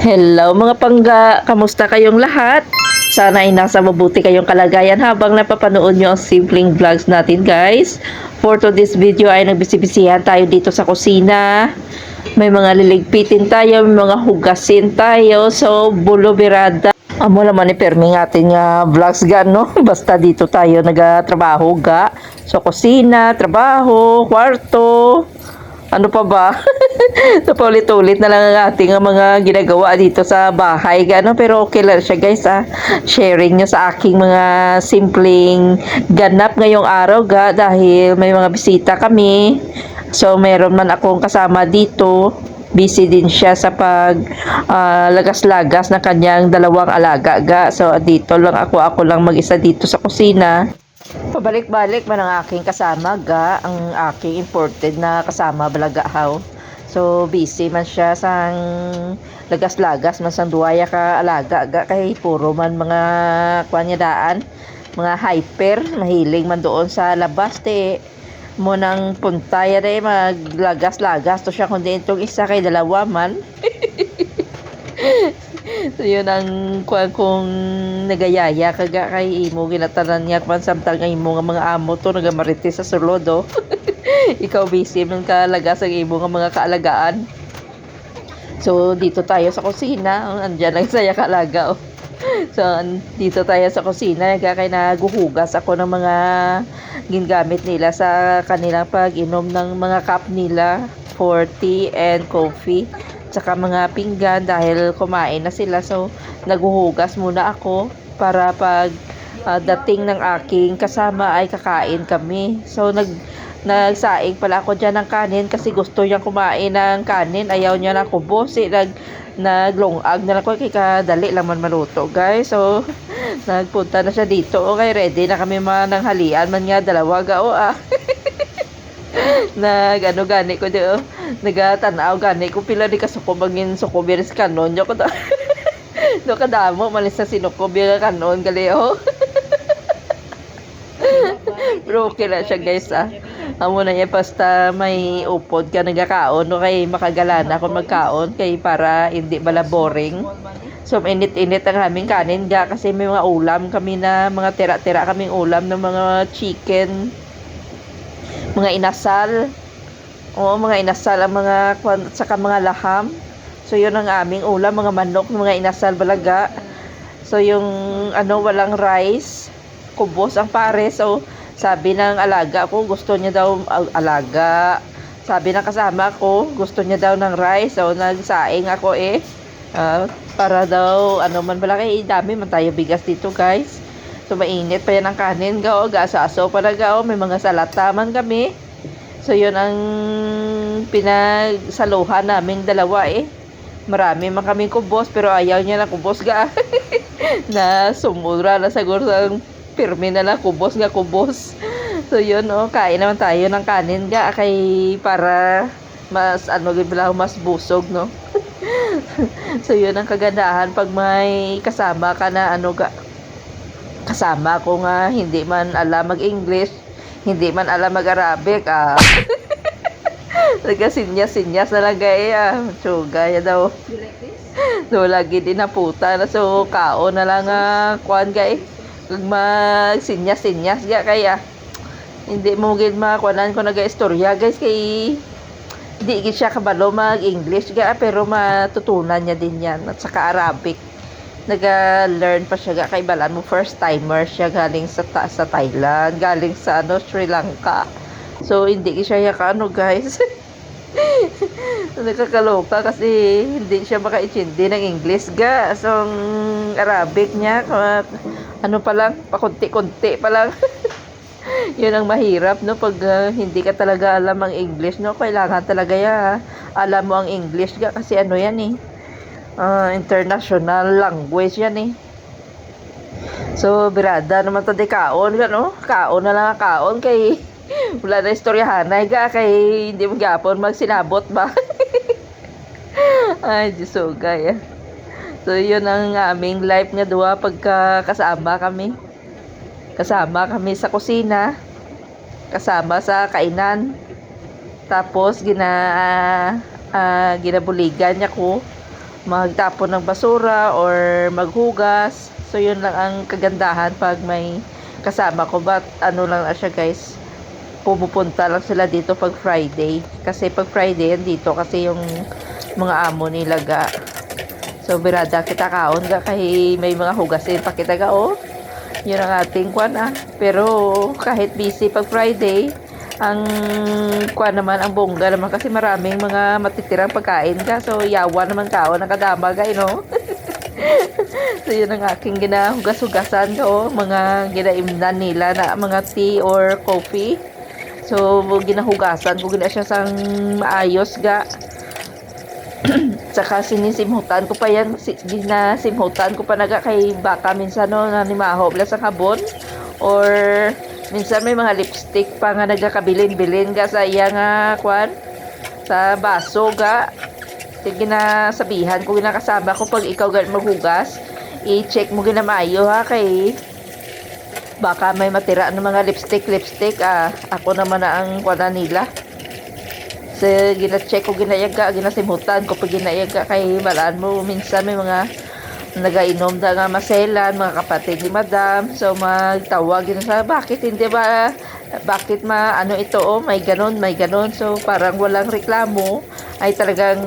Hello mga pangga, kamusta kayong lahat? Sana ay nasa mabuti kayong kalagayan habang napapanood nyo ang simpleng vlogs natin guys. For today's video ay nagbisibisihan tayo dito sa kusina. May mga liligpitin tayo, may mga hugasin tayo. So, bulo birada. Amo naman ni Perming ating uh, vlogs ga, no? Basta dito tayo nagatrabaho ga. So, kusina, trabaho, kwarto, ano pa ba? so, paulit-ulit na lang ang ating uh, mga ginagawa dito sa bahay. Gano? Pero okay lang siya guys. Ah. Sharing nyo sa aking mga simpleng ganap ngayong araw ga dahil may mga bisita kami. So, meron man akong kasama dito. Busy din siya sa pag ah, lagas-lagas na kanyang dalawang alaga ga. So, dito lang ako. Ako lang mag-isa dito sa kusina. Pabalik-balik man ang aking kasama ga, ang aking imported na kasama balagahaw. So busy man siya sang lagas-lagas man sang duwaya ka alaga ga kay puro man mga kuan niya daan, mga hyper, mahilig man doon sa labas te mo nang punta ya de maglagas-lagas to siya kundi itong isa kay dalawa man. so yun ang kuan kong nagayaya. Kaga kay imo ginatanan niya kwan samtang ang imo nga mga amo to nagamarites sa sulodo ikaw busy man ka lagas ang imo nga mga kaalagaan. So dito tayo sa kusina. Oh, andyan ang saya kaalaga oh. so dito tayo sa kusina. Kaya kay naguhugas ako ng mga gingamit nila sa kanilang pag-inom ng mga cup nila for tea and coffee tsaka mga pinggan dahil kumain na sila. So naghuhugas muna ako para pag ah, dating ng aking kasama ay kakain kami. So nag nagsaing pala ako dyan ng kanin kasi gusto niyang kumain ng kanin. Ayaw niya na kubos eh, nag naglongag na lang ko kay kadali lang man maluto guys. So nagpunta na siya dito. Okay ready na kami mga nang halian man nga dalawa gao ah. Nag ano gani ko di oh nagatanaw gani ko pila di kasuko magin suko biris kanon yo ko to do kadamo malis sa sinuko bira kanon gali oh Pero okay lang siya guys ah. Amo na niya basta may upod ka nagakaon no kay makagalana kung magkaon kay para hindi bala boring. So init-init ang aming kanin ga kasi may mga ulam kami na mga tira-tira kaming ulam ng mga chicken, mga inasal. Oo, mga inasal ang mga at saka mga laham. So yun ang aming ulam, mga manok, mga inasal balaga. So yung ano walang rice, kubos ang pare. So sabi ng alaga ko, gusto niya daw al- alaga. Sabi ng kasama ko, gusto niya daw ng rice. So nagsaing ako eh. Ah, para daw ano man pala kay dami man tayo bigas dito guys. So mainit pa yan ang kanin gao, gasaso para gao, may mga salata man kami. So yun ang pinagsaluhan namin dalawa eh. Marami man kaming kubos pero ayaw niya na kubos ga. na sumura na siguro sa pirmi na lang kubos nga kubos. So yun oh, kain naman tayo ng kanin ga kay para mas ano gid bala mas busog no. so yun ang kagandahan pag may kasama ka na ano ga kasama ko nga hindi man alam mag-English, hindi man alam mag-Arabic ah. Nagkasinyas-sinyas na lang gaya ah. Tsuga ya daw. So lagi din na puta na so kaon na lang ah, kuan gay. Kag magsinyas-sinyas ga kaya. Hindi mo gid makuanan ko naga-istorya guys kay di gid siya kabalo mag-English ga pero matutunan niya din yan at saka Arabic. Naga-learn pa siya kay balan mo first timer siya galing sa ta- sa Thailand, galing sa ano Sri Lanka. So hindi siya ka ano guys. Nakakaloka kasi hindi siya makaintindi ng English ga. So, Arabic niya, ano pa lang, pakunti-kunti pa lang. Yun ang mahirap, no? Pag ah, hindi ka talaga alam ang English, no? Kailangan talaga ya, alam mo ang English ga. Kasi ano yan eh, ah, international language yan eh. So, birada naman to di kaon, ga, no? Kaon na lang ang kaon kay wala na istoryahan na ga kay hindi mo gapon magsinabot ba? Ay Diyos ko gaya so yun ang aming life nga duwa pagka kasama kami. Kasama kami sa kusina. Kasama sa kainan. Tapos gina ah, ginabuligan niya ko magtapon ng basura or maghugas. So yun lang ang kagandahan pag may kasama ko. But ano lang na siya guys, pumupunta lang sila dito pag Friday. Kasi pag Friday, dito kasi yung mga amo nila ga. So birada kita kaon ga kay may mga hugasin pa kita ga oh. Yun ang ating kwan ah. Pero kahit busy pag Friday, ang kwan naman ang bongga naman kasi maraming mga matitirang pagkain ka. So yawa naman kao ng kadama ga, you know? so yun ang aking ginahugas-hugasan ko, mga ginaimnan nila na mga tea or coffee. So ginahugasan ko gina siya sang maayos ga. Tsaka sinisimutan ko pa yan, si, ginasimutan ko pa naga kay baka minsan no, nanimaho bla sa kabon. Or minsan may mga lipstick pa nga nagakabilin-bilin ga sa iya nga kwan sa baso ga. Ginasabihan ko, ginakasama ko pag ikaw maghugas, i-check mo ginamayo ha kay baka may matira ng mga lipstick lipstick. Ah ako naman na ang kwana nila. So gina-check ko ginayaga ginasimutan ko pag ginayaga kay malaan mo. Minsan may mga nagainom da nga maselan mga kapatid ni madam. So magtawag yun sa bakit hindi ba bakit ma ano ito? Oh may ganon may ganon. So parang walang reklamo. Ay talagang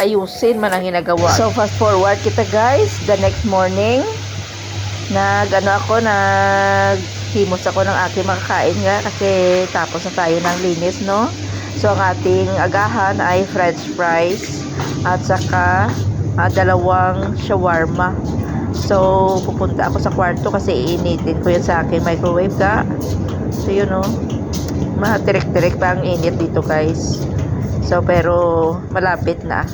ayusin man ang ginagawa. So fast forward kita guys. The next morning nag ano ako nag himos ako ng aking makakain nga kasi tapos na tayo ng linis no? So ang ating agahan ay french fries at saka ah, dalawang shawarma. So pupunta ako sa kwarto kasi iinitin ko yun sa aking microwave ka. So yun no matirik-tirik pa ang init dito guys. So pero malapit na.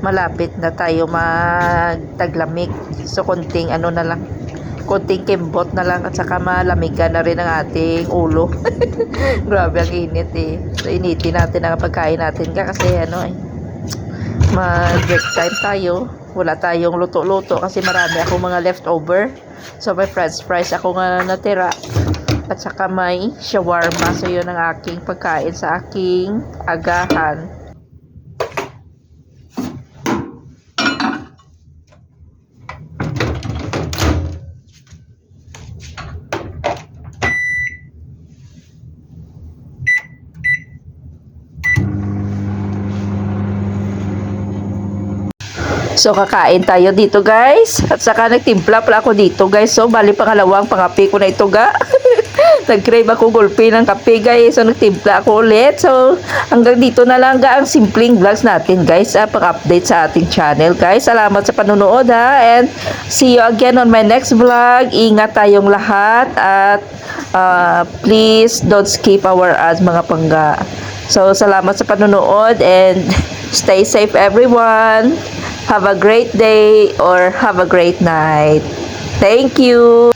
Malapit na tayo magtaglamig. So konting ano na lang. Konting kimbot na lang at saka malamigan na rin ang ating ulo. Grabe ang init eh. So initin natin ang pagkain natin ka kasi ano eh mag break time tayo. Wala tayong luto-luto kasi marami akong mga leftover. So may french fries ako nga natira. At saka may shawarma. So yun ang aking pagkain sa aking agahan So kakain tayo dito guys. At saka nagtimpla pala ako dito guys. So bali pangalawang pangapi ko na ito ga. Nag-crave ako gulpi ng kape guys. So nagtimpla ako ulit. So hanggang dito na lang ga ang simpleng vlogs natin guys. Ah, pang-update sa ating channel guys. Salamat sa panonood ha. And see you again on my next vlog. Ingat tayong lahat. At ah, please don't skip our ads mga pangga. So salamat sa panonood and stay safe everyone. Have a great day or have a great night. Thank you.